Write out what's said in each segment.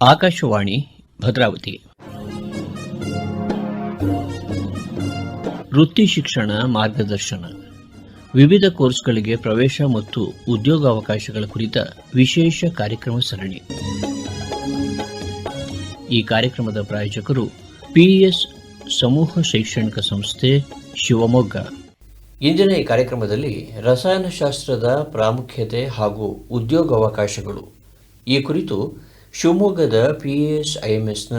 ಆಕಾಶವಾಣಿ, ಭದ್ರಾವತಿ. ವೃತ್ತಿ ಶಿಕ್ಷಣ ಮಾರ್ಗದರ್ಶನ. ವಿವಿಧ ಕೋರ್ಸ್ಗಳಿಗೆ ಪ್ರವೇಶ ಮತ್ತು ಉದ್ಯೋಗಾವಕಾಶಗಳ ಕುರಿತ ವಿಶೇಷ ಕಾರ್ಯಕ್ರಮ ಸರಣಿ. ಈ ಕಾರ್ಯಕ್ರಮದ ಪ್ರಾಯೋಜಕರು ಪಿಇಎಸ್ ಸಮೂಹ ಶೈಕ್ಷಣಿಕ ಸಂಸ್ಥೆ ಶಿವಮೊಗ್ಗ. ಇಂದಿನ ಈ ಕಾರ್ಯಕ್ರಮದಲ್ಲಿ ರಸಾಯನಶಾಸ್ತ್ರದ ಪ್ರಾಮುಖ್ಯತೆ ಹಾಗೂ ಉದ್ಯೋಗಾವಕಾಶಗಳು ಈ ಕುರಿತು ಶಿವಮೊಗ್ಗದ ಪಿಎಸ್ ಐಎಂಎಸ್ನ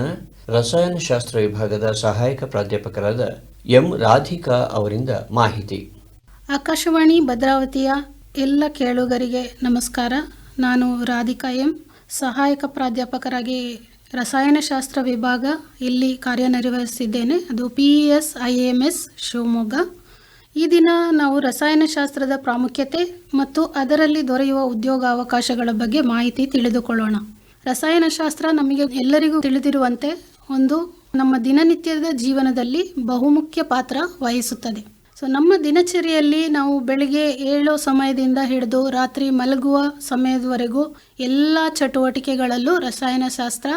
ರಸಾಯನಶಾಸ್ತ್ರ ವಿಭಾಗದ ಸಹಾಯಕ ಪ್ರಾಧ್ಯಾಪಕರಾದ ಎಂ ರಾಧಿಕಾ ಅವರಿಂದ ಮಾಹಿತಿ. ಆಕಾಶವಾಣಿ ಭದ್ರಾವತಿಯ ಎಲ್ಲ ಕೇಳುಗರಿಗೆ ನಮಸ್ಕಾರ. ನಾನು ರಾಧಿಕಾ ಎಂ, ಸಹಾಯಕ ಪ್ರಾಧ್ಯಾಪಕರಾಗಿ ರಸಾಯನಶಾಸ್ತ್ರ ವಿಭಾಗ ಇಲ್ಲಿ ಕಾರ್ಯನಿರ್ವಹಿಸಿದ್ದೇನೆ. ಅದು P S I M S Shivamogga. ಈ ದಿನ ನಾವು ರಸಾಯನಶಾಸ್ತ್ರದ ಪ್ರಾಮುಖ್ಯತೆ ಮತ್ತು ಅದರಲ್ಲಿ ದೊರೆಯುವ ಉದ್ಯೋಗಾವಕಾಶಗಳ ಬಗ್ಗೆ ಮಾಹಿತಿ ತಿಳಿದುಕೊಳ್ಳೋಣ. ರಸಾಯನಶಾಸ್ತ್ರ ನಮಗೆ ಎಲ್ಲರಿಗೂ ತಿಳಿದಿರುವಂತೆ ಒಂದು ನಮ್ಮ ದಿನನಿತ್ಯದ ಜೀವನದಲ್ಲಿ ಬಹುಮುಖ್ಯ ಪಾತ್ರ ವಹಿಸುತ್ತದೆ. ಸೊ ನಮ್ಮ ದಿನಚರಿಯಲ್ಲಿ ನಾವು ಬೆಳಿಗ್ಗೆ ಏಳೋ ಸಮಯದಿಂದ ಹಿಡಿದು ರಾತ್ರಿ ಮಲಗುವ ಸಮಯದವರೆಗೂ ಎಲ್ಲ ಚಟುವಟಿಕೆಗಳಲ್ಲೂ ರಸಾಯನಶಾಸ್ತ್ರ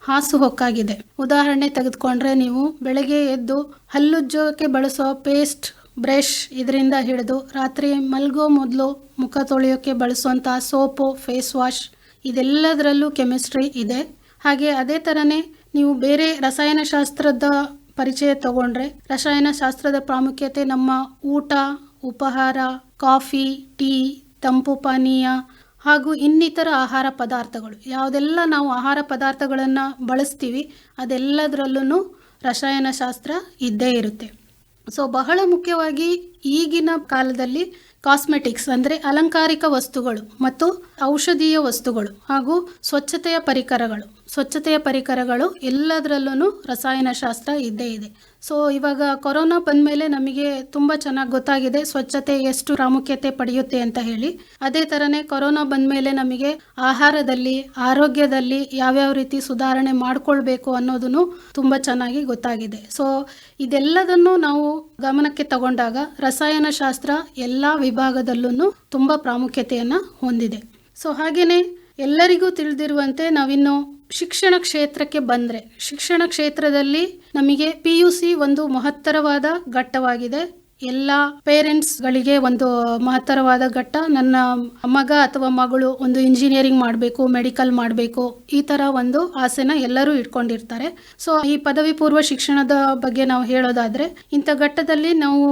ಹಾಸುಹೊಕ್ಕಾಗಿದೆ ಉದಾಹರಣೆ ತೆಗೆದುಕೊಂಡ್ರೆ ನೀವು ಬೆಳಗ್ಗೆ ಎದ್ದು ಹಲ್ಲುಜ್ಜೋಕೆ ಬಳಸೋ ಪೇಸ್ಟ್ ಬ್ರಷ್ ಇದರಿಂದ ಹಿಡಿದು ರಾತ್ರಿ ಮಲಗೋ ಮೊದಲು ಮುಖ ತೊಳೆಯೋಕೆ ಬಳಸುವಂಥ ಸೋಪು, ಫೇಸ್ ವಾಶ್ ಇದೆಲ್ಲದರಲ್ಲೂ ಕೆಮಿಸ್ಟ್ರಿ ಇದೆ. ಹಾಗೆ ಅದೇ ಥರನೇ ನೀವು ಬೇರೆ ರಸಾಯನಶಾಸ್ತ್ರದ ಪರಿಚಯ ತಗೊಂಡ್ರೆ, ರಸಾಯನಶಾಸ್ತ್ರದ ಪ್ರಾಮುಖ್ಯತೆ ನಮ್ಮ ಊಟ, ಉಪಹಾರ, ಕಾಫಿ, ಟೀ, ತಂಪು ಪಾನೀಯ ಹಾಗೂ ಇನ್ನಿತರ ಆಹಾರ ಪದಾರ್ಥಗಳು. ಯಾವುದೆಲ್ಲ ನಾವು ಆಹಾರ ಪದಾರ್ಥಗಳನ್ನು ಬಳಸ್ತೀವಿ ಅದೆಲ್ಲದರಲ್ಲೂ ರಸಾಯನಶಾಸ್ತ್ರ ಇದ್ದೇ ಇರುತ್ತೆ. ಸೊ ಬಹಳ ಮುಖ್ಯವಾಗಿ ಈಗಿನ ಕಾಲದಲ್ಲಿ ಕಾಸ್ಮೆಟಿಕ್ಸ್ ಅಂದರೆ ಅಲಂಕಾರಿಕ ವಸ್ತುಗಳು ಮತ್ತು ಔಷಧೀಯ ವಸ್ತುಗಳು ಹಾಗೂ ಸ್ವಚ್ಛತೆಯ ಪರಿಕರಗಳು. ಸ್ವಚ್ಛತೆಯ ಪರಿಕರಗಳು ಎಲ್ಲದರಲ್ಲೂ ರಸಾಯನಶಾಸ್ತ್ರ ಇದ್ದೇ ಇದೆ. ಸೊ ಇವಾಗ ಕೊರೋನಾ ಬಂದಮೇಲೆ ನಮಗೆ ತುಂಬ ಚೆನ್ನಾಗಿ ಗೊತ್ತಾಗಿದೆ ಸ್ವಚ್ಛತೆ ಎಷ್ಟು ಪ್ರಾಮುಖ್ಯತೆ ಪಡೆಯುತ್ತೆ ಅಂತ ಹೇಳಿ. ಅದೇ ಥರನೇ ಕೊರೋನಾ ಬಂದಮೇಲೆ ನಮಗೆ ಆಹಾರದಲ್ಲಿ, ಆರೋಗ್ಯದಲ್ಲಿ ಯಾವ್ಯಾವ ರೀತಿ ಸುಧಾರಣೆ ಮಾಡಿಕೊಳ್ಬೇಕು ಅನ್ನೋದನ್ನು ತುಂಬ ಚೆನ್ನಾಗಿ ಗೊತ್ತಾಗಿದೆ. ಸೊ ಇದೆಲ್ಲದನ್ನು ನಾವು ಗಮನಕ್ಕೆ ತಗೊಂಡಾಗ ರಸಾಯನಶಾಸ್ತ್ರ ಎಲ್ಲ ವಿಭಾಗದಲ್ಲೂ ತುಂಬ ಪ್ರಾಮುಖ್ಯತೆಯನ್ನು ಹೊಂದಿದೆ. ಸೊ ಹಾಗೆಯೇ ಎಲ್ಲರಿಗೂ ತಿಳಿದಿರುವಂತೆ ನಾವಿನ್ನು ಶಿಕ್ಷಣ ಕ್ಷೇತ್ರಕ್ಕೆ ಬಂದರೆ, ಶಿಕ್ಷಣ ಕ್ಷೇತ್ರದಲ್ಲಿ ನಮಗೆ ಪಿ ಯು ಸಿ ಒಂದು ಮಹತ್ತರವಾದ ಘಟ್ಟವಾಗಿದೆ. ಎಲ್ಲ ಪೇರೆಂಟ್ಸ್ಗಳಿಗೆ ಒಂದು ಮಹತ್ತರವಾದ ಘಟ್ಟ. ನನ್ನ ಮಗ ಅಥವಾ ಮಗಳು ಒಂದು ಇಂಜಿನಿಯರಿಂಗ್ ಮಾಡಬೇಕು ಮೆಡಿಕಲ್ ಮಾಡಬೇಕು, ಈ ಥರ ಒಂದು ಆಸೆನ ಎಲ್ಲರೂ ಇಟ್ಕೊಂಡಿರ್ತಾರೆ. ಸೊ ಈ ಪದವಿ ಪೂರ್ವ ಶಿಕ್ಷಣದ ಬಗ್ಗೆ ನಾವು ಹೇಳೋದಾದ್ರೆ, ಇಂಥ ಘಟ್ಟದಲ್ಲಿ ನಾವು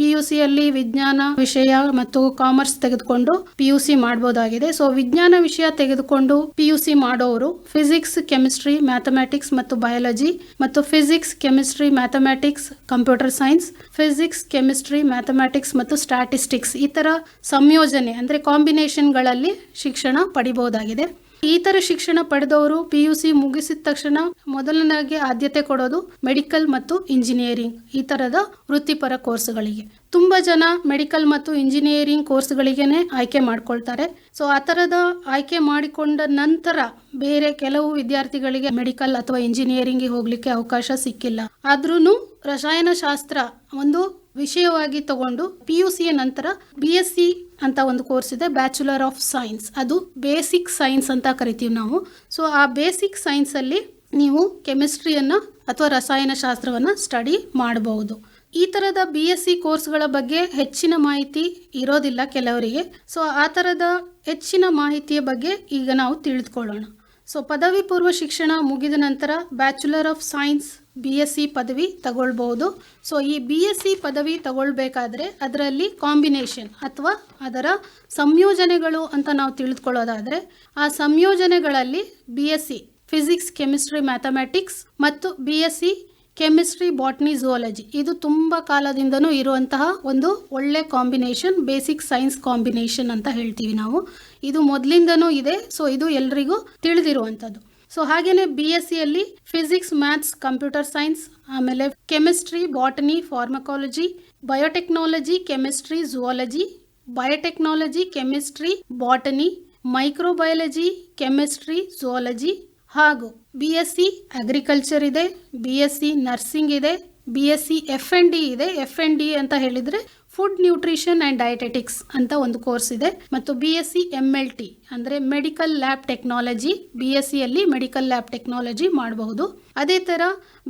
ಪಿ ಯು ಸಿಯಲ್ಲಿ ವಿಜ್ಞಾನ ವಿಷಯ ಮತ್ತು ಕಾಮರ್ಸ್ ತೆಗೆದುಕೊಂಡು ಪಿ ಯು ಸಿ ಮಾಡ್ಬೋದಾಗಿದೆ. ಸೊ ವಿಜ್ಞಾನ ವಿಷಯ ತೆಗೆದುಕೊಂಡು ಪಿ ಯು ಸಿ ಮಾಡೋರು ಫಿಸಿಕ್ಸ್ ಕೆಮಿಸ್ಟ್ರಿ ಮ್ಯಾಥಮೆಟಿಕ್ಸ್ ಮತ್ತು ಬಯಾಲಜಿ ಮತ್ತು physics chemistry mathematics computer science physics chemistry mathematics ಮತ್ತು ಸ್ಟ್ಯಾಟಿಸ್ಟಿಕ್ಸ್ ಈ ಥರ ಸಂಯೋಜನೆ ಅಂದರೆ ಕಾಂಬಿನೇಷನ್ಗಳಲ್ಲಿ ಶಿಕ್ಷಣ ಪಡಿಬೋದಾಗಿದೆ ಈ ಥರ ಶಿಕ್ಷಣ ಪಡೆದವರು ಪಿ ಯು ಸಿ ಮುಗಿಸಿದ ತಕ್ಷಣ ಮೊದಲನಾಗಿ ಆದ್ಯತೆ ಕೊಡೋದು ಮೆಡಿಕಲ್ ಮತ್ತು ಇಂಜಿನಿಯರಿಂಗ್ ಈ ಥರದ ವೃತ್ತಿಪರ ಕೋರ್ಸ್ಗಳಿಗೆ ತುಂಬ ಜನ ಮೆಡಿಕಲ್ ಮತ್ತು ಇಂಜಿನಿಯರಿಂಗ್ ಕೋರ್ಸ್ಗಳಿಗೆ ಆಯ್ಕೆ ಮಾಡ್ಕೊಳ್ತಾರೆ. ಸೊ ಆ ಥರದ ಆಯ್ಕೆ ಮಾಡಿಕೊಂಡ ನಂತರ ಬೇರೆ ಕೆಲವು ವಿದ್ಯಾರ್ಥಿಗಳಿಗೆ ಮೆಡಿಕಲ್ ಅಥವಾ ಇಂಜಿನಿಯರಿಂಗ್ಗೆ ಹೋಗಲಿಕ್ಕೆ ಅವಕಾಶ ಸಿಕ್ಕಿಲ್ಲ. ಆದ್ರೂ ರಸಾಯನಶಾಸ್ತ್ರ ಒಂದು ವಿಷಯವಾಗಿ ತಗೊಂಡು ಪಿ ಯು ಸಿಯ ನಂತರ ಬಿ ಎಸ್ ಸಿ ಅಂತ ಒಂದು ಕೋರ್ಸ್ ಇದೆ ಬ್ಯಾಚುಲರ್ ಆಫ್ ಸೈನ್ಸ್ ಅದು ಬೇಸಿಕ್ ಸೈನ್ಸ್ ಅಂತ ಕರಿತೀವಿ ನಾವು. ಸೊ ಆ ಬೇಸಿಕ್ ಸೈನ್ಸಲ್ಲಿ ನೀವು ಕೆಮಿಸ್ಟ್ರಿಯನ್ನು ಅಥವಾ ರಸಾಯನಶಾಸ್ತ್ರವನ್ನು ಸ್ಟಡಿ ಮಾಡಬಹುದು ಈ ಥರದ ಬಿ ಎಸ್ ಸಿ ಕೋರ್ಸ್ಗಳ ಬಗ್ಗೆ ಹೆಚ್ಚಿನ ಮಾಹಿತಿ ಇರೋದಿಲ್ಲ ಕೆಲವರಿಗೆ. ಸೊ ಆ ಥರದ ಹೆಚ್ಚಿನ ಮಾಹಿತಿಯ ಬಗ್ಗೆ ಈಗ ನಾವು ತಿಳಿದುಕೊಳ್ಳೋಣ. ಸೊ ಪದವಿ ಪೂರ್ವ ಶಿಕ್ಷಣ ಮುಗಿದ ನಂತರ bachelor of science B S C ಪದವಿ ತಗೊಳ್ಬೋದು. ಸೊ ಈ ಬಿ ಎಸ್ ಸಿ ಪದವಿ ತಗೊಳ್ಬೇಕಾದ್ರೆ ಅದರಲ್ಲಿ ಕಾಂಬಿನೇಷನ್ ಅಥವಾ ಅದರ ಸಂಯೋಜನೆಗಳು ಅಂತ ನಾವು ತಿಳಿದುಕೊಳ್ಳೋದಾದರೆ, ಆ ಸಂಯೋಜನೆಗಳಲ್ಲಿ B S C physics chemistry mathematics ಮತ್ತು B S C chemistry botany zoology ಇದು ತುಂಬ ಕಾಲದಿಂದನೂ ಇರುವಂತಹ ಒಂದು ಒಳ್ಳೆ ಕಾಂಬಿನೇಷನ್ ಬೇಸಿಕ್ ಸೈನ್ಸ್ ಕಾಂಬಿನೇಷನ್ ಅಂತ ಹೇಳ್ತೀವಿ ನಾವು. ಇದು ಮೊದಲಿಂದನೂ ಇದೆ. ಸೊ ಇದು ಎಲ್ರಿಗೂ ತಿಳಿದಿರುವಂಥದ್ದು. ಸೊ ಹಾಗೇನೆ ಬಿ ಎಸ್ ಸಿಯಲ್ಲಿ ಫಿಸಿಕ್ಸ್ ಮ್ಯಾಥ್ಸ್ ಕಂಪ್ಯೂಟರ್ ಸೈನ್ಸ್ ಆಮೇಲೆ chemistry botany pharmacology biotechnology chemistry zoology biotechnology chemistry botany microbiology chemistry zoology ಹಾಗೂ ಬಿ ಎಸ್ ಸಿ ಅಗ್ರಿಕಲ್ಚರ್ ಇದೆ ಬಿ ಎಸ್ ಸಿ ನರ್ಸಿಂಗ್ ಇದೆ B S C F N D ಇದೆ F N D ಅಂತ ಹೇಳಿದರೆ food nutrition and dietetics ಅಂತ ಒಂದು course ಇದೆ. ಮತ್ತು B S C M L T ಅಂದರೆ medical lab technology B S ಸಿಯಲ್ಲಿ ಮೆಡಿಕಲ್ ಲ್ಯಾಬ್ ಟೆಕ್ನಾಲಜಿ ಮಾಡಬಹುದು. ಅದೇ ಥರ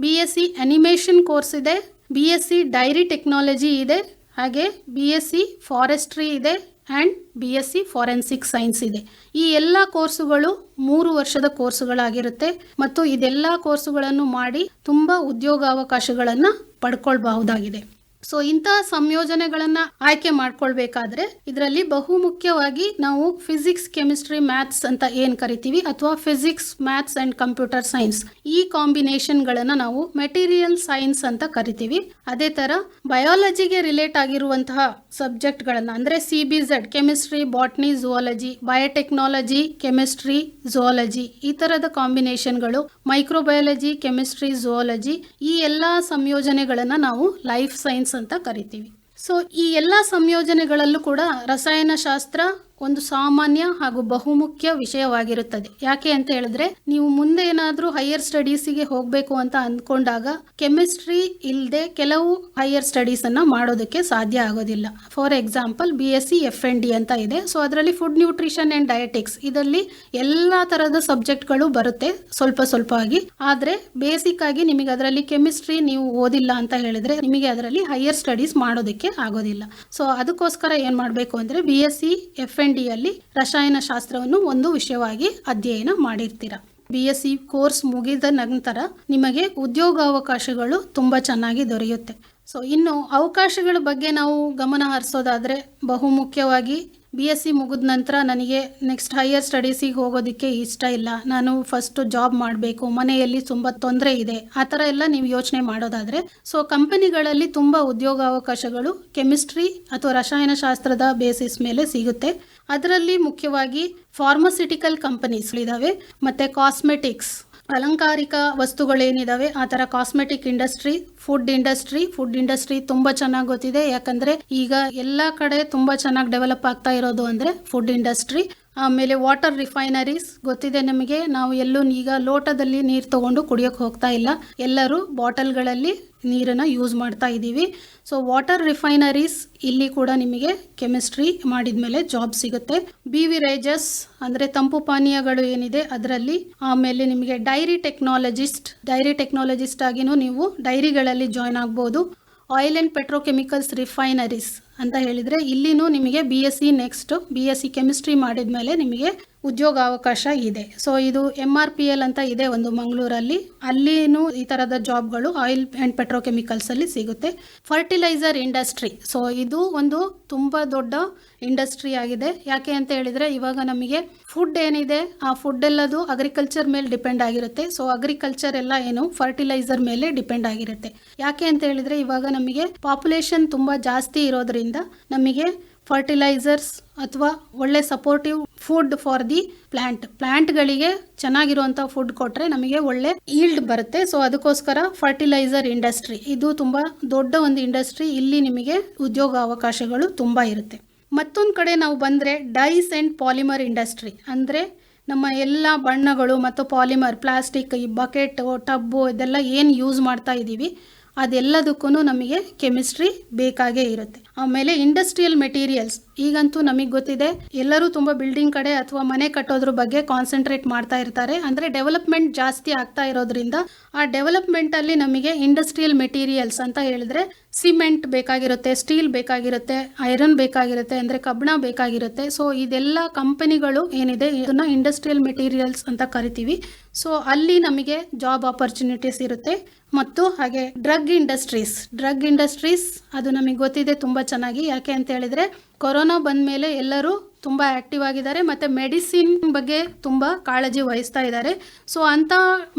B S C animation course ಇದೆ B S C dairy technology ಇದೆ, ಹಾಗೆ ಬಿ ಎಸ್ ಸಿ ಫಾರೆಸ್ಟ್ರಿ ಇದೆ and B S C forensic science ಇದೆ. ಈ ಎಲ್ಲ ಕೋರ್ಸುಗಳು ಮೂರು ವರ್ಷದ ಕೋರ್ಸುಗಳಾಗಿರುತ್ತೆ ಮತ್ತು ಇದೆಲ್ಲ ಕೋರ್ಸುಗಳನ್ನು ಮಾಡಿ ತುಂಬ ಉದ್ಯೋಗಾವಕಾಶಗಳನ್ನು ಪಡ್ಕೊಳ್ಬಹುದಾಗಿದೆ. ಸೊ ಇಂತಹ ಸಂಯೋಜನೆಗಳನ್ನು ಆಯ್ಕೆ ಮಾಡ್ಕೊಳ್ಬೇಕಾದ್ರೆ ಇದರಲ್ಲಿ ಬಹುಮುಖ್ಯವಾಗಿ ನಾವು ಫಿಸಿಕ್ಸ್ ಕೆಮಿಸ್ಟ್ರಿ ಮ್ಯಾಥ್ಸ್ ಅಂತ ಏನು ಕರಿತೀವಿ ಅಥವಾ physics maths and computer science ಈ ಕಾಂಬಿನೇಷನ್ಗಳನ್ನು ನಾವು ಮೆಟೀರಿಯಲ್ ಸೈನ್ಸ್ ಅಂತ ಕರಿತೀವಿ. ಅದೇ ಥರ ಬಯಾಲಜಿಗೆ ರಿಲೇಟ್ ಆಗಿರುವಂತಹ ಸಬ್ಜೆಕ್ಟ್ಗಳನ್ನು, ಅಂದರೆ C B Z, chemistry, botany, zoology, biotechnology, chemistry, zoology, ಈ ಥರದ ಕಾಂಬಿನೇಷನ್ಗಳು ಮೈಕ್ರೋಬಯಾಲಜಿ, ಕೆಮಿಸ್ಟ್ರಿ, ಝುವಾಲಜಿ, ಈ ಎಲ್ಲ ಸಂಯೋಜನೆಗಳನ್ನು ನಾವು ಲೈಫ್ ಸೈನ್ಸ್ ಅಂತ ಕರಿತೀವಿ. ಸೊ, ಈ ಎಲ್ಲ ಸಂಯೋಜನೆಗಳಲ್ಲೂ ಕೂಡ ರಸಾಯನಶಾಸ್ತ್ರ ಒಂದು ಸಾಮಾನ್ಯ ಹಾಗೂ ಬಹುಮುಖ್ಯ ವಿಷಯವಾಗಿರುತ್ತದೆ. ಯಾಕೆ ಅಂತ ಹೇಳಿದ್ರೆ, ನೀವು ಮುಂದೆ ಏನಾದರೂ ಹೈಯರ್ ಸ್ಟಡೀಸಿಗೆ ಹೋಗಬೇಕು ಅಂತ ಅಂದ್ಕೊಂಡಾಗ ಕೆಮಿಸ್ಟ್ರಿ ಇಲ್ಲದೆ ಕೆಲವು ಹೈಯರ್ ಸ್ಟಡೀಸ್ ಅನ್ನ ಮಾಡೋದಕ್ಕೆ ಸಾಧ್ಯ ಆಗೋದಿಲ್ಲ. For example B S C F N D ಅಂತ ಇದೆ. ಸೊ ಅದರಲ್ಲಿ ಫುಡ್ ನ್ಯೂಟ್ರಿಷನ್ ಅಂಡ್ ಡಯಟಿಕ್ಸ್ ಇದರಲ್ಲಿ ಎಲ್ಲ ತರಹದ ಸಬ್ಜೆಕ್ಟ್ಗಳು ಬರುತ್ತೆ ಸ್ವಲ್ಪ ಸ್ವಲ್ಪ ಆಗಿ ಆದ್ರೆ ಬೇಸಿಕ್ ಆಗಿ ನಿಮಗೆ ಅದರಲ್ಲಿ ಕೆಮಿಸ್ಟ್ರಿ ನೀವು ಓದಿಲ್ಲ ಅಂತ ಹೇಳಿದ್ರೆ ನಿಮಗೆ ಅದರಲ್ಲಿ ಹೈಯರ್ ಸ್ಟಡೀಸ್ ಮಾಡೋದಕ್ಕೆ ಆಗೋದಿಲ್ಲ. ಸೊ ಅದಕ್ಕೋಸ್ಕರ ಏನ್ ಮಾಡಬೇಕು ಅಂದ್ರೆ B S C F N ಅಲ್ಲಿ ರಸಾಯನಶಾಸ್ತ್ರವನ್ನು ಒಂದು ವಿಷಯವಾಗಿ ಅಧ್ಯಯನ ಮಾಡಿರ್ತೀರ. ಬಿ ಎಸ್ ಸಿ ಕೋರ್ಸ್ ಮುಗಿದ ನಂತರ ನಿಮಗೆ ಉದ್ಯೋಗಾವಕಾಶಗಳು ತುಂಬ ಚೆನ್ನಾಗಿ ದೊರೆಯುತ್ತೆ. ಸೊ ಇನ್ನು ಅವಕಾಶಗಳ ಬಗ್ಗೆ ನಾವು ಗಮನ ಹರಿಸೋದಾದ್ರೆ ಬಹುಮುಖ್ಯವಾಗಿ ಬಿ ಎಸ್ ಸಿ ಮುಗಿದ ನಂತರ ನನಗೆ ನೆಕ್ಸ್ಟ್ ಹೈಯರ್ ಸ್ಟಡೀಸಿಗೆ ಹೋಗೋದಕ್ಕೆ ಇಷ್ಟ ಇಲ್ಲ. ನಾನು ಫಸ್ಟ್ ಜಾಬ್ ಮಾಡಬೇಕು, ಮನೆಯಲ್ಲಿ ತುಂಬ ತೊಂದರೆ ಇದೆ, ಆ ಥರ ಎಲ್ಲ ನೀವು ಯೋಚನೆ ಮಾಡೋದಾದರೆ ಸೊ ಕಂಪನಿಗಳಲ್ಲಿ ತುಂಬ ಉದ್ಯೋಗಾವಕಾಶಗಳು ಕೆಮಿಸ್ಟ್ರಿ ಅಥವಾ ರಸಾಯನಶಾಸ್ತ್ರದ ಬೇಸಿಸ್ ಮೇಲೆ ಸಿಗುತ್ತೆ. ಅದರಲ್ಲಿ ಮುಖ್ಯವಾಗಿ ಫಾರ್ಮಸ್ಯೂಟಿಕಲ್ ಕಂಪನೀಸ್ ಇದಾವೆ ಮತ್ತು ಕಾಸ್ಮೆಟಿಕ್ಸ್, ಅಲಂಕಾರಿಕ ವಸ್ತುಗಳೇನಿದಾವೆ, ಆ ಥರ cosmetic industry, food industry food industry ತುಂಬ ಚೆನ್ನಾಗಿ ಗೊತ್ತಿದೆ. ಯಾಕಂದ್ರೆ ಈಗ ಎಲ್ಲ ಕಡೆ ತುಂಬ ಚೆನ್ನಾಗಿ ಡೆವಲಪ್ ಆಗ್ತಾ ಇರೋದು ಅಂದರೆ ಫುಡ್ ಇಂಡಸ್ಟ್ರಿ. ಆಮೇಲೆ ವಾಟರ್ ರಿಫೈನರೀಸ್ ಗೊತ್ತಿದೆ ನಮಗೆ? ನಾವು ಎಲ್ಲೂ ಈಗ ಲೋಟದಲ್ಲಿ ನೀರು ತಗೊಂಡು ಕುಡಿಯೋಕೆ ಹೋಗ್ತಾ ಇಲ್ಲ. ಎಲ್ಲರೂ ಬಾಟಲ್ಗಳಲ್ಲಿ ನೀರನ್ನು ಯೂಸ್ ಮಾಡ್ತಾ ಇದ್ದೀವಿ. ಸೊ ವಾಟರ್ ರಿಫೈನರೀಸ್ ಇಲ್ಲಿ ಕೂಡ ನಿಮಗೆ ಕೆಮಿಸ್ಟ್ರಿ ಮಾಡಿದ ಮೇಲೆ ಜಾಬ್ ಸಿಗುತ್ತೆ. ಬಿ ವಿ ರೇಜಸ್ ಅಂದರೆ ತಂಪು ಪಾನೀಯಗಳು ಏನಿದೆ ಅದರಲ್ಲಿ ಆಮೇಲೆ ನಿಮಗೆ ಡೈರಿ ಟೆಕ್ನಾಲಜಿಸ್ಟ್ ಡೈರಿ ಟೆಕ್ನಾಲಜಿಸ್ಟ್ ಆಗಿನೂ ನೀವು ಡೈರಿಗಳಲ್ಲಿ ಜಾಯ್ನ್ ಆಗ್ಬೋದು. ಆಯಿಲ್ ಆ್ಯಂಡ್ ಪೆಟ್ರೋಕೆಮಿಕಲ್ಸ್ ರಿಫೈನರೀಸ್ ಅಂತ ಹೇಳಿದರೆ ಇಲ್ಲಿನೂ ನಿಮಗೆ B S C next B S C chemistry ಮಾಡಿದ ಮೇಲೆ ನಿಮಗೆ ಉದ್ಯೋಗಾವಕಾಶ ಇದೆ. ಸೊ ಇದು ಎಂ ಆರ್ ಪಿ ಎಲ್ ಅಂತ ಇದೆ ಒಂದು ಮಂಗಳೂರಲ್ಲಿ. ಅಲ್ಲಿನೂ ಈ ಥರದ ಜಾಬ್ಗಳು ಆಯಿಲ್ ಆ್ಯಂಡ್ ಪೆಟ್ರೋಕೆಮಿಕಲ್ಸಲ್ಲಿ ಸಿಗುತ್ತೆ. ಫರ್ಟಿಲೈಸರ್ ಇಂಡಸ್ಟ್ರಿ ಸೊ ಇದು ಒಂದು ತುಂಬ ದೊಡ್ಡ ಇಂಡಸ್ಟ್ರಿ ಆಗಿದೆ. ಯಾಕೆ ಅಂತ ಹೇಳಿದ್ರೆ, ಇವಾಗ ನಮಗೆ ಫುಡ್ ಏನಿದೆ, ಆ ಫುಡ್ ಎಲ್ಲದು ಅಗ್ರಿಕಲ್ಚರ್ ಮೇಲೆ ಡಿಪೆಂಡ್ ಆಗಿರುತ್ತೆ. ಸೊ ಅಗ್ರಿಕಲ್ಚರ್ ಎಲ್ಲ ಏನು ಫರ್ಟಿಲೈಸರ್ ಮೇಲೆ ಡಿಪೆಂಡ್ ಆಗಿರುತ್ತೆ. ಯಾಕೆ ಅಂತ ಹೇಳಿದ್ರೆ, ಇವಾಗ ನಮಗೆ ಪಾಪ್ಯುಲೇಷನ್ ತುಂಬ ಜಾಸ್ತಿ ಇರೋದ್ರಿಂದ ನಮಗೆ ಫರ್ಟಿಲೈಸರ್ಸ್ ಅಥವಾ ಒಳ್ಳೆ supportive food for the plant ಪ್ಲಾಂಟ್ಗಳಿಗೆ ಚೆನ್ನಾಗಿರುವಂಥ ಫುಡ್ ಕೊಟ್ಟರೆ ನಮಗೆ ಒಳ್ಳೆ ಈಲ್ಡ್ ಬರುತ್ತೆ. ಸೊ ಅದಕ್ಕೋಸ್ಕರ ಫರ್ಟಿಲೈಸರ್ ಇಂಡಸ್ಟ್ರಿ ಇದು ತುಂಬ ದೊಡ್ಡ ಒಂದು ಇಂಡಸ್ಟ್ರಿ ಇಲ್ಲಿ ನಿಮಗೆ ಉದ್ಯೋಗ ಅವಕಾಶಗಳು ತುಂಬ ಇರುತ್ತೆ. ಮತ್ತೊಂದು ಕಡೆ ನಾವು ಬಂದರೆ ಡೈಸ್ ಆ್ಯಂಡ್ ಪಾಲಿಮರ್ ಇಂಡಸ್ಟ್ರಿ ಅಂದರೆ ನಮ್ಮ ಎಲ್ಲ ಬಣ್ಣಗಳು ಮತ್ತು ಪಾಲಿಮರ್ ಪ್ಲಾಸ್ಟಿಕ್ ಈ ಬಕೆಟ್ ಟಬ್ಬು ಇದೆಲ್ಲ ಏನು ಯೂಸ್ ಮಾಡ್ತಾ ಇದ್ದೀವಿ ಅದೆಲ್ಲದಕ್ಕೂ ನಮಗೆ ಕೆಮಿಸ್ಟ್ರಿ ಬೇಕಾಗೇ ಇರುತ್ತೆ. ಆಮೇಲೆ ಇಂಡಸ್ಟ್ರಿಯಲ್ ಮೆಟೀರಿಯಲ್ಸ್ ಈಗಂತೂ ನಮಗೆ ಗೊತ್ತಿದೆ, ಎಲ್ಲರೂ ತುಂಬ ಬಿಲ್ಡಿಂಗ್ ಕಡೆ ಅಥವಾ ಮನೆ ಕಟ್ಟೋದ್ರ ಬಗ್ಗೆ ಕಾನ್ಸಂಟ್ರೇಟ್ ಮಾಡ್ತಾ ಇರ್ತಾರೆ. ಅಂದರೆ ಡೆವಲಪ್ಮೆಂಟ್ ಜಾಸ್ತಿ ಆಗ್ತಾ ಇರೋದ್ರಿಂದ ಆ ಡೆವಲಪ್ಮೆಂಟಲ್ಲಿ ನಮಗೆ ಇಂಡಸ್ಟ್ರಿಯಲ್ ಮೆಟೀರಿಯಲ್ಸ್ ಅಂತ ಹೇಳಿದ್ರೆ ಸಿಮೆಂಟ್ ಬೇಕಾಗಿರುತ್ತೆ ಸ್ಟೀಲ್ ಬೇಕಾಗಿರುತ್ತೆ ಐರನ್ ಬೇಕಾಗಿರುತ್ತೆ, ಅಂದರೆ ಕಬ್ಬಣ ಬೇಕಾಗಿರುತ್ತೆ. ಸೊ ಇದೆಲ್ಲ ಕಂಪನಿಗಳು ಏನಿದೆ, ಇದನ್ನು ಇಂಡಸ್ಟ್ರಿಯಲ್ ಮೆಟೀರಿಯಲ್ಸ್ ಅಂತ ಕರಿತೀವಿ. ಸೊ ಅಲ್ಲಿ ನಮಗೆ ಜಾಬ್ ಆಪರ್ಚುನಿಟೀಸ್ ಇರುತ್ತೆ. ಮತ್ತು ಹಾಗೆ ಡ್ರಗ್ ಇಂಡಸ್ಟ್ರೀಸ್ ಡ್ರಗ್ ಇಂಡಸ್ಟ್ರೀಸ್ ಅದು ನಮಗೆ ಗೊತ್ತಿದೆ, ತುಂಬ ಚೆನ್ನಾಗಿ. ಯಾಕೆ ಅಂತ ಹೇಳಿದ್ರೆ, ಕೊರೋನಾ ಬಂದ ಮೇಲೆ ಎಲ್ಲರೂ ತುಂಬ ಆ್ಯಕ್ಟಿವ್ ಆಗಿದ್ದಾರೆ ಮತ್ತು ಮೆಡಿಸಿನ್ ಬಗ್ಗೆ ತುಂಬ ಕಾಳಜಿ ವಹಿಸ್ತಾ ಇದ್ದಾರೆ. ಸೊ ಅಂಥ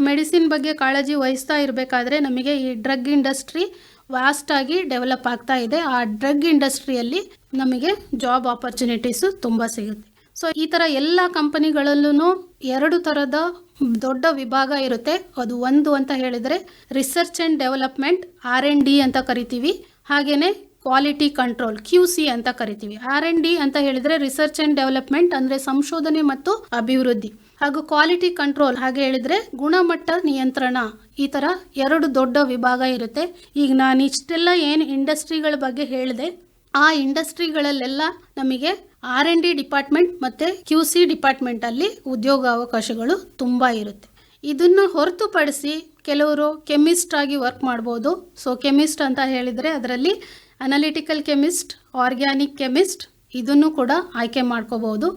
ಮೆಡಿಸಿನ್ ಬಗ್ಗೆ ಕಾಳಜಿ ವಹಿಸ್ತಾ ಇರಬೇಕಾದ್ರೆ ನಮಗೆ ಈ ಡ್ರಗ್ ಇಂಡಸ್ಟ್ರಿ ವಾಸ್ಟ್ ಆಗಿ ಡೆವಲಪ್ ಆಗ್ತಾ ಇದೆ. ಆ ಡ್ರಗ್ ಇಂಡಸ್ಟ್ರಿಯಲ್ಲಿ ನಮಗೆ ಜಾಬ್ ಆಪರ್ಚುನಿಟೀಸು ತುಂಬ ಸಿಗುತ್ತೆ. ಸೊ ಈ ಥರ ಎಲ್ಲ ಕಂಪನಿಗಳಲ್ಲೂ ಎರಡು ಥರದ ದೊಡ್ಡ ವಿಭಾಗ ಇರುತ್ತೆ. ಅದು ಒಂದು ಅಂತ ಹೇಳಿದರೆ research and development R N D ಅಂತ ಕರಿತೀವಿ. ಹಾಗೆಯೇ ಕ್ವಾಲಿಟಿ ಕಂಟ್ರೋಲ್ ಕ್ಯೂ ಸಿ ಅಂತ ಕರಿತೀವಿ. ಆರ್ ಎನ್ ಡಿ ಅಂತ ಹೇಳಿದರೆ ರಿಸರ್ಚ್ ಆ್ಯಂಡ್ ಡೆವಲಪ್ಮೆಂಟ್ ಅಂದರೆ ಸಂಶೋಧನೆ ಮತ್ತು ಅಭಿವೃದ್ಧಿ. ಹಾಗೂ ಕ್ವಾಲಿಟಿ ಕಂಟ್ರೋಲ್ ಹಾಗೆ ಹೇಳಿದ್ರೆ ಗುಣಮಟ್ಟ ನಿಯಂತ್ರಣ. ಈ ಥರ ಎರಡು ದೊಡ್ಡ ವಿಭಾಗ ಇರುತ್ತೆ. ಈಗ ನಾನು ಇಷ್ಟೆಲ್ಲ ಏನು ಇಂಡಸ್ಟ್ರಿಗಳ ಬಗ್ಗೆ ಹೇಳಿದೆ, ಆ ಇಂಡಸ್ಟ್ರಿಗಳಲ್ಲೆಲ್ಲ ನಮಗೆ ಆರ್ ಎನ್ ಡಿ ಡಿಪಾರ್ಟ್ಮೆಂಟ್ ಮತ್ತು ಕ್ಯೂ ಸಿ ಡಿಪಾರ್ಟ್ಮೆಂಟಲ್ಲಿ ಉದ್ಯೋಗಾವಕಾಶಗಳು ತುಂಬ ಇರುತ್ತೆ. ಇದನ್ನು ಹೊರತುಪಡಿಸಿ ಕೆಲವರು ಕೆಮಿಸ್ಟ್ ಆಗಿ ವರ್ಕ್ ಮಾಡ್ಬೋದು. ಸೊ ಕೆಮಿಸ್ಟ್ ಅಂತ ಹೇಳಿದರೆ ಅದರಲ್ಲಿ ಅನಾಲಿಟಿಕಲ್ ಕೆಮಿಸ್ಟ್ ಆರ್ಗ್ಯಾನಿಕ್ ಕೆಮಿಸ್ಟ್ ಇದನ್ನು ಕೂಡ ಆಯ್ಕೆ ಮಾಡ್ಕೋಬಹುದು.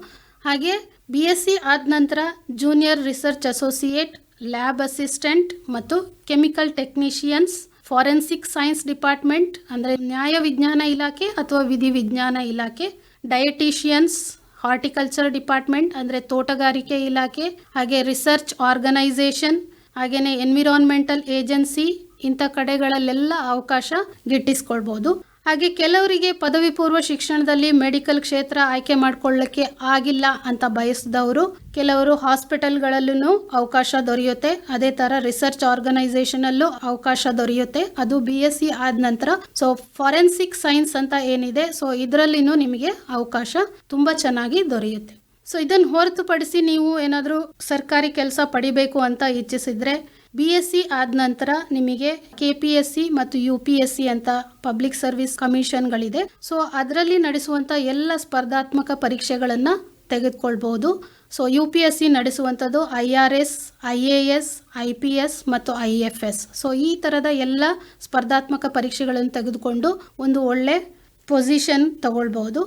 ಹಾಗೆ ಬಿ ಎಸ್ ಸಿ ಆದ ನಂತರ junior research associate lab assistant ಮತ್ತು chemical technicians forensic science department ಅಂದರೆ ನ್ಯಾಯ ವಿಜ್ಞಾನ ಇಲಾಖೆ ಅಥವಾ ವಿಧಿ ವಿಜ್ಞಾನ ಇಲಾಖೆ ಡಯಟಿಷಿಯನ್ಸ್ ಹಾರ್ಟಿಕಲ್ಚರ್ ಡಿಪಾರ್ಟ್ಮೆಂಟ್ ಅಂದರೆ ತೋಟಗಾರಿಕೆ ಇಲಾಖೆ, ಹಾಗೆ ರಿಸರ್ಚ್ ಆರ್ಗನೈಸೇಷನ್ ಹಾಗೆಯೇ ಎನ್ವಿರಾನ್ಮೆಂಟಲ್ ಏಜೆನ್ಸಿ ಇಂಥ ಕಡೆಗಳಲ್ಲೆಲ್ಲ ಅವಕಾಶ ಗಿಟ್ಟಿಸ್ಕೊಳ್ಬೋದು ಹಾಗೆ ಕೆಲವರಿಗೆ ಪದವಿ ಪೂರ್ವ ಶಿಕ್ಷಣದಲ್ಲಿ ಮೆಡಿಕಲ್ ಕ್ಷೇತ್ರ ಆಯ್ಕೆ ಮಾಡಿಕೊಳ್ಳಕ್ಕೆ ಆಗಿಲ್ಲ ಅಂತ ಬಯಸಿದವರು, ಕೆಲವರು ಹಾಸ್ಪಿಟಲ್ಗಳಲ್ಲೂ ಅವಕಾಶ ದೊರೆಯುತ್ತೆ. ಅದೇ ಥರ ರಿಸರ್ಚ್ ಆರ್ಗನೈಸೇಷನಲ್ಲೂ ಅವಕಾಶ ದೊರೆಯುತ್ತೆ. ಅದು ಬಿ ಎಸ್ ಸಿ ಆದ ನಂತರ ಸೊ ಫಾರೆನ್ಸಿಕ್ ಸೈನ್ಸ್ ಅಂತ ಏನಿದೆ ಸೊ ಇದರಲ್ಲಿನೂ ನಿಮಗೆ ಅವಕಾಶ ತುಂಬ ಚೆನ್ನಾಗಿ ದೊರೆಯುತ್ತೆ. ಸೊ ಇದನ್ನು ಹೊರತುಪಡಿಸಿ ನೀವು ಏನಾದರೂ ಸರ್ಕಾರಿ ಕೆಲಸ ಪಡಿಬೇಕು ಅಂತ ಇಚ್ಛಿಸಿದ್ರೆ ಬಿ ಎಸ್ ಸಿ ಆದ ನಂತರ ನಿಮಗೆ ಕೆ ಪಿ ಎಸ್ ಸಿ ಮತ್ತು ಯು ಪಿ ಎಸ್ ಸಿ ಅಂತ ಪಬ್ಲಿಕ್ ಸರ್ವಿಸ್ ಕಮಿಷನ್ಗಳಿದೆ ಸೊ ಅದರಲ್ಲಿ ನಡೆಸುವಂಥ ಎಲ್ಲ ಸ್ಪರ್ಧಾತ್ಮಕ ಪರೀಕ್ಷೆಗಳನ್ನು ತೆಗೆದುಕೊಳ್ಬೋದು so U P S C ನಡೆಸುವಂಥದ್ದು I R S I A S I P S ಮತ್ತು ಐ ಎಫ್ ಎಸ್ ಸೊ ಈ ಥರದ ಎಲ್ಲ ಸ್ಪರ್ಧಾತ್ಮಕ ಪರೀಕ್ಷೆಗಳನ್ನು ತೆಗೆದುಕೊಂಡು ಒಂದು ಒಳ್ಳೆ ಪೊಸಿಷನ್ ತಗೊಳ್ಬೋದು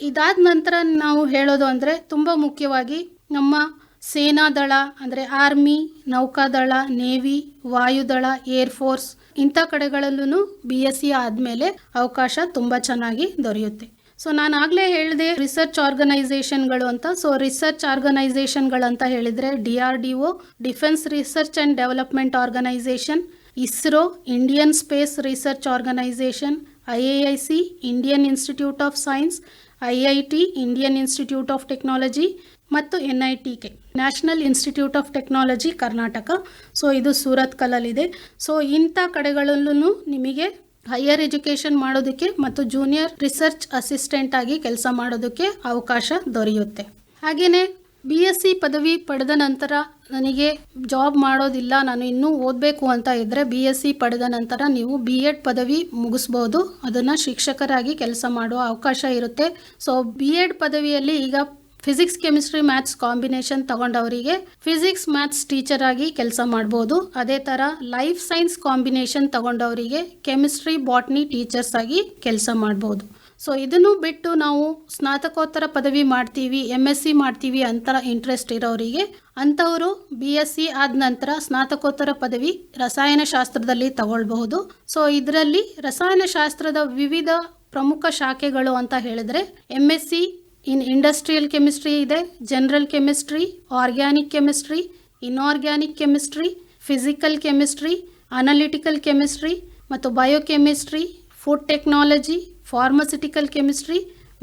ಇದಾದ ನಂತರ ನಾವು ಹೇಳೋದು ಅಂದರೆ ತುಂಬ ಮುಖ್ಯವಾಗಿ ನಮ್ಮ ಸೇನಾದಳ, ಅಂದರೆ ಆರ್ಮಿ, ನೌಕಾದಳ, ನೇವಿ, ವಾಯುದಳ, ಏರ್ ಫೋರ್ಸ್ ಇಂಥ ಕಡೆಗಳಲ್ಲೂ ಬಿ ಎಸ್ ಸಿ ಆದಮೇಲೆ ಅವಕಾಶ ತುಂಬ ಚೆನ್ನಾಗಿ ದೊರೆಯುತ್ತೆ. ಸೊ ನಾನು ಆಗಲೇ ಹೇಳಿದೆ ರಿಸರ್ಚ್ ಆರ್ಗನೈಸೇಷನ್ಗಳು ಅಂತ. ಸೊ ರಿಸರ್ಚ್ ಆರ್ಗನೈಸೇಷನ್ಗಳಂತ ಹೇಳಿದರೆ D R D O defence research and development organisation ISRO Indian space research organisation I A I C Indian institute of science I I T, Indian institute of technology ಮತ್ತು N I T K. National institute of technology, Karnataka. So, ಇದು ಸೂರತ್ ಕಲಲ್ಲಿದೆ so, ಇಂಥ ಕಡೆಗಳಲ್ಲೂ ನಿಮಗೆ higher education ಮಾಡೋದಕ್ಕೆ ಮತ್ತು junior research assistant ಆಗಿ ಕೆಲಸ ಮಾಡೋದಕ್ಕೆ ಅವಕಾಶ ದೊರೆಯುತ್ತೆ. ಹಾಗೆಯೇ ಬಿ ಎಸ್ ಸಿ ಪದವಿ ಪಡೆದ ನಂತರ ನನಗೆ ಜಾಬ್ ಮಾಡೋದಿಲ್ಲ, ನಾನು ಇನ್ನೂ ಓದಬೇಕು ಅಂತ ಇದ್ದರೆ ಬಿ ಎಸ್ ಸಿ ಪಡೆದ ನಂತರ ನೀವು ಬಿ ಎಡ್ ಪದವಿ ಮುಗಿಸ್ಬೋದು. ಅದನ್ನು ಶಿಕ್ಷಕರಾಗಿ ಕೆಲಸ ಮಾಡುವ ಅವಕಾಶ ಇರುತ್ತೆ. ಸೊ ಬಿ ಎಡ್ ಪದವಿಯಲ್ಲಿ ಈಗ ಫಿಸಿಕ್ಸ್ ಕೆಮಿಸ್ಟ್ರಿ ಮ್ಯಾಥ್ಸ್ ಕಾಂಬಿನೇಷನ್ ತಗೊಂಡವರಿಗೆ ಫಿಸಿಕ್ಸ್ ಮ್ಯಾಥ್ಸ್ ಟೀಚರ್ ಆಗಿ ಕೆಲಸ ಮಾಡ್ಬೋದು. ಅದೇ ಥರ ಲೈಫ್ ಸೈನ್ಸ್ ಕಾಂಬಿನೇಷನ್ ತಗೊಂಡವರಿಗೆ ಕೆಮಿಸ್ಟ್ರಿ ಬಾಟ್ನಿ ಟೀಚರ್ಸ್ ಆಗಿ ಕೆಲಸ ಮಾಡ್ಬೋದು. ಸೊ ಇದನ್ನು ಬಿಟ್ಟು ನಾವು ಸ್ನಾತಕೋತ್ತರ ಪದವಿ ಮಾಡ್ತೀವಿ ಎಂ ಎಸ್ ಸಿ ಮಾಡ್ತೀವಿ ಅಂತ ಇಂಟ್ರೆಸ್ಟ್ ಇರೋರಿಗೆ, ಅಂಥವರು ಬಿ ಎಸ್ ಸಿ ಆದ ನಂತರ ಸ್ನಾತಕೋತ್ತರ ಪದವಿ ರಸಾಯನಶಾಸ್ತ್ರದಲ್ಲಿ ತಗೊಳ್ಬಹುದು. ಸೊ ಇದರಲ್ಲಿ ರಸಾಯನಶಾಸ್ತ್ರದ ವಿವಿಧ ಪ್ರಮುಖ ಶಾಖೆಗಳು ಅಂತ ಹೇಳಿದ್ರೆ M S C in industrial chemistry ಇದೆ general chemistry organic chemistry inorganic chemistry physical chemistry analytical chemistry ಮತ್ತು biochemistry food technology pharmaceutical chemistry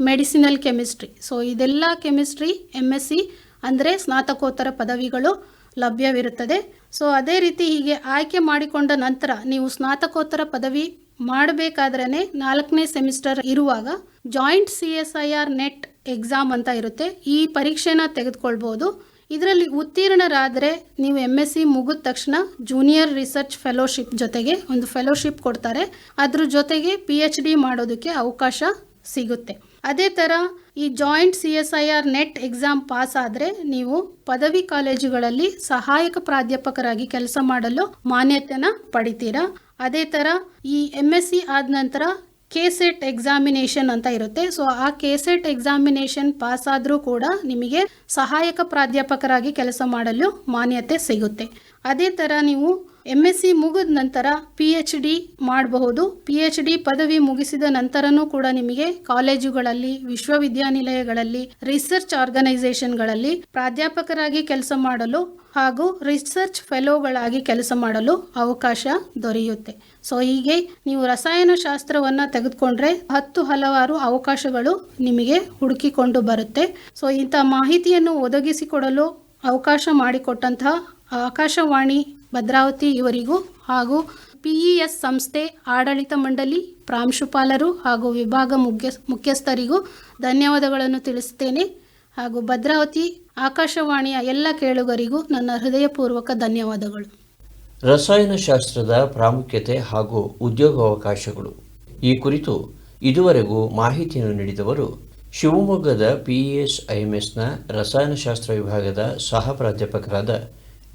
medicinal chemistry so ಇದೆಲ್ಲ ಕೆಮಿಸ್ಟ್ರಿ ಎಂ ಎಸ್ ಸಿ ಅಂದರೆ ಸ್ನಾತಕೋತ್ತರ ಪದವಿಗಳು ಲಭ್ಯವಿರುತ್ತದೆ. ಸೊ ಅದೇ ರೀತಿ ಹೀಗೆ ಆಯ್ಕೆ ಮಾಡಿಕೊಂಡ ನಂತರ ನೀವು ಸ್ನಾತಕೋತ್ತರ ಪದವಿ ಮಾಡಬೇಕಾದ್ರೆ ನಾಲ್ಕನೇ ಸೆಮಿಸ್ಟರ್ ಇರುವಾಗ joint C S I R NET exam ಅಂತ ಇರುತ್ತೆ. ಈ ಪರೀಕ್ಷೆನ ತೆಗೆದುಕೊಳ್ಬೋದು. ಇದರಲ್ಲಿ ಉತ್ತೀರ್ಣರಾದರೆ ನೀವು ಎಂ ಎಸ್ ಸಿ ಮುಗಿದ ತಕ್ಷಣ ಜೂನಿಯರ್ ರಿಸರ್ಚ್ ಫೆಲೋಶಿಪ್ ಜೊತೆಗೆ ಒಂದು ಫೆಲೋಶಿಪ್ ಕೊಡ್ತಾರೆ. ಅದ್ರ ಜೊತೆಗೆ ಪಿ ಎಚ್ ಡಿ ಮಾಡೋದಕ್ಕೆ ಅವಕಾಶ ಸಿಗುತ್ತೆ. ಅದೇ ಥರ ಈ joint C S I R NET exam pass ಆದರೆ ನೀವು ಪದವಿ ಕಾಲೇಜುಗಳಲ್ಲಿ ಸಹಾಯಕ ಪ್ರಾಧ್ಯಾಪಕರಾಗಿ ಕೆಲಸ ಮಾಡಲು ಮಾನ್ಯತೆನ ಪಡಿತೀರಾ? ಅದೇ ಥರ ಈ ಎಂ ಎಸ್ ಸಿ ಆದ ನಂತರ ಕೆ ಸೆಟ್ ಎಕ್ಸಾಮಿನೇಷನ್ ಅಂತ ಇರುತ್ತೆ. ಸೊ ಆ ಕೆಸೆಟ್ ಎಕ್ಸಾಮಿನೇಷನ್ ಪಾಸ್ ಆದರೂ ಕೂಡ ನಿಮಗೆ ಸಹಾಯಕ ಪ್ರಾಧ್ಯಾಪಕರಾಗಿ ಕೆಲಸ ಮಾಡಲು ಮಾನ್ಯತೆ ಸಿಗುತ್ತೆ. ಅದೇ ಥರ ನೀವು ಎಂ ಎಸ್ ಸಿ ಮುಗಿದ ನಂತರ ಪಿ ಎಚ್ ಡಿ ಮಾಡಬಹುದು. ಪಿ ಎಚ್ ಡಿ ಪದವಿ ಮುಗಿಸಿದ ನಂತರನೂ ಕೂಡ ನಿಮಗೆ ಕಾಲೇಜುಗಳಲ್ಲಿ, ವಿಶ್ವವಿದ್ಯಾನಿಲಯಗಳಲ್ಲಿ ರಿಸರ್ಚ್ ಆರ್ಗನೈಸೇಷನ್ಗಳಲ್ಲಿ ಪ್ರಾಧ್ಯಾಪಕರಾಗಿ ಕೆಲಸ ಮಾಡಲು ಹಾಗೂ ರಿಸರ್ಚ್ ಫೆಲೋಗಳಾಗಿ ಕೆಲಸ ಮಾಡಲು ಅವಕಾಶ ದೊರೆಯುತ್ತೆ. ಸೊ ಹೀಗೆ ನೀವು ರಸಾಯನಶಾಸ್ತ್ರವನ್ನು ತೆಗೆದುಕೊಂಡ್ರೆ ಹತ್ತು ಹಲವಾರು ಅವಕಾಶಗಳು ನಿಮಗೆ ಹುಡುಕಿಕೊಂಡು ಬರುತ್ತೆ. ಸೊ ಇಂಥ ಮಾಹಿತಿಯನ್ನು ಒದಗಿಸಿಕೊಡಲು ಅವಕಾಶ ಮಾಡಿಕೊಟ್ಟಂತಹ ಆಕಾಶವಾಣಿ ಭದ್ರಾವತಿ ಇವರಿಗೂ ಹಾಗೂ ಪಿಇಎಸ್ ಸಂಸ್ಥೆ ಆಡಳಿತ ಮಂಡಳಿ ಪ್ರಾಂಶುಪಾಲರು ಹಾಗೂ ವಿಭಾಗ ಮುಖ್ಯ ಮುಖ್ಯಸ್ಥರಿಗೂ ಧನ್ಯವಾದಗಳನ್ನು ತಿಳಿಸುತ್ತೇನೆ ಹಾಗೂ ಭದ್ರಾವತಿ ಆಕಾಶವಾಣಿಯ ಎಲ್ಲ ಕೇಳುಗರಿಗೂ ನನ್ನ ಹೃದಯಪೂರ್ವಕ ಧನ್ಯವಾದಗಳು. ರಸಾಯನಶಾಸ್ತ್ರದ ಪ್ರಾಮುಖ್ಯತೆ ಹಾಗೂ ಉದ್ಯೋಗಾವಕಾಶಗಳು. ಈ ಕುರಿತು ಇದುವರೆಗೂ ಮಾಹಿತಿಯನ್ನು ನೀಡಿದವರು ಶಿವಮೊಗ್ಗದ ಪಿಇಎಸ್ ಐಎಂಎಸ್ನ ರಸಾಯನಶಾಸ್ತ್ರ ವಿಭಾಗದ ಸಹ ಪ್ರಾಧ್ಯಾಪಕರಾದ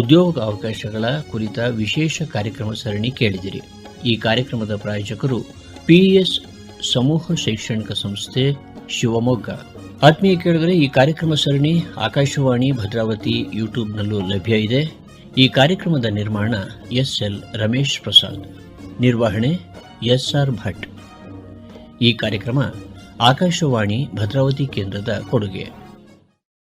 ಉದ್ಯೋಗ ಅವಕಾಶಗಳ ಕುರಿತ ವಿಶೇಷ ಕಾರ್ಯಕ್ರಮ ಸರಣಿ ಕೇಳಿದಿರಿ. ಈ ಕಾರ್ಯಕ್ರಮದ ಪ್ರಾಯೋಜಕರು ಪಿಇಎಸ್ ಸಮೂಹ ಶೈಕ್ಷಣಿಕ ಸಂಸ್ಥೆ ಶಿವಮೊಗ್ಗ. ಆತ್ಮೀಯ ಕೇಳಿದರೆ ಈ ಕಾರ್ಯಕ್ರಮ ಸರಣಿ ಆಕಾಶವಾಣಿ ಭದ್ರಾವತಿ ಯೂಟ್ಯೂಬ್ನಲ್ಲೂ ಲಭ್ಯ ಇದೆ. ಈ ಕಾರ್ಯಕ್ರಮದ ನಿರ್ಮಾಣ ಎಸ್ ಎಲ್ ರಮೇಶ್ ಪ್ರಸಾದ್. ನಿರ್ವಹಣೆ ಎಸ್ ಆರ್ ಭಟ್. ಈ ಕಾರ್ಯಕ್ರಮ ಆಕಾಶವಾಣಿ ಭದ್ರಾವತಿ ಕೇಂದ್ರದ ಕೊಡುಗೆ.